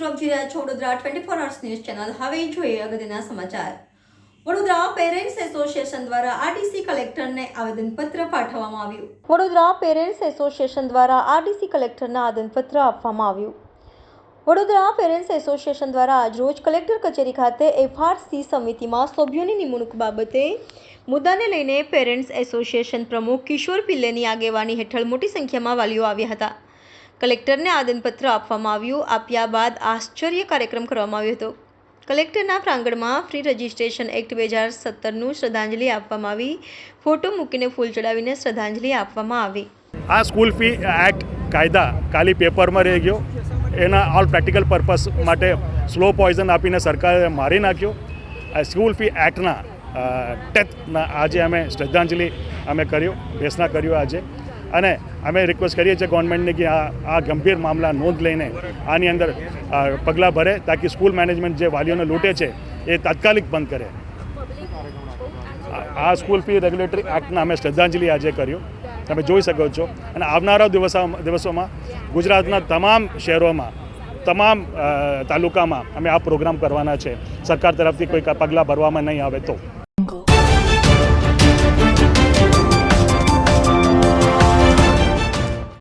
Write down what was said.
રહ્યા છો Vadodara twenty four hours news channel હવે જોઈએ અગત્યના સમાચાર. વડોદરા પેરેન્ટ્સ એસોસિએશન દ્વારા આરડીસી કલેક્ટરને આવેદનપત્ર પાઠવવામાં આવ્યું. વડોદરા પેરેન્ટ્સ એસોસિએશન દ્વારા આરડીસી કલેક્ટરને આવેદનપત્ર આપવામાં આવ્યું. વડોદરા પેરેન્ટ્સ એસોસિએશન દ્વારા આજરોજ કલેક્ટર કચેરી ખાતે એફઆરસી સમિતિમાં સભ્યોની નિમણૂક બાબતે મુદ્દાને લઈને પેરેન્ટ્સ એસોસિએશન પ્રમુખ કિશોર પિલ્લેની આગેવાની હેઠળ મોટી સંખ્યામાં વાલીઓ આવ્યા હતા. કલેક્ટરને આદનપત્ર આપવામાં આવ્યું. આપ્યા બાદ આશ્ચર્ય કાર્યક્રમ કરવામાં આવ્યો હતો. કલેક્ટરના પ્રાંગણમાં ફ્રી રજિસ્ટ્રેશન એક્ટ બે હજાર સત્તરનું શ્રદ્ધાંજલિ આપવામાં આવી. ફોટો મૂકીને ફૂલ ચડાવીને શ્રદ્ધાંજલિ આપવામાં આવી. આ સ્કૂલ ફી એક્ટ કાયદા ખાલી પેપરમાં રહી ગયો. એના ઓલ પ્રેક્ટિકલ પર્પસ માટે સ્લો પોઈઝન આપીને સરકારે મારી નાખ્યો. સ્કૂલ ફી એક્ટના ટેથના આજે અમે શ્રદ્ધાંજલિ અમે કર્યું બેસના કર્યું આજે. અને અમે રિક્વેસ્ટ કરીએ છીએ ગવર્મેન્ટને કે આ આ ગંભીર મામલા નોંધ લઈને આની અંદર પગલાં ભરે તાકી સ્કૂલ મેનેજમેન્ટ જે વાલીઓને લૂંટે છે, એ તાત્કાલિક બંધ કરે. આ- સ્કૂલ ફી રેગ્યુલેટરી એક્ટના અમે શ્રદ્ધાંજલિ આજે કર્યું. તમે જોઈ શકો છો. અને આવનારા દિવસો દિવસોમાં ગુજરાતના તમામ શહેરોમાં, તમામ તાલુકામાં અમે આ પ્રોગ્રામ કરવાના છે. સરકાર તરફથી કોઈ પગલાં ભરવામાં નહીં આવે તો.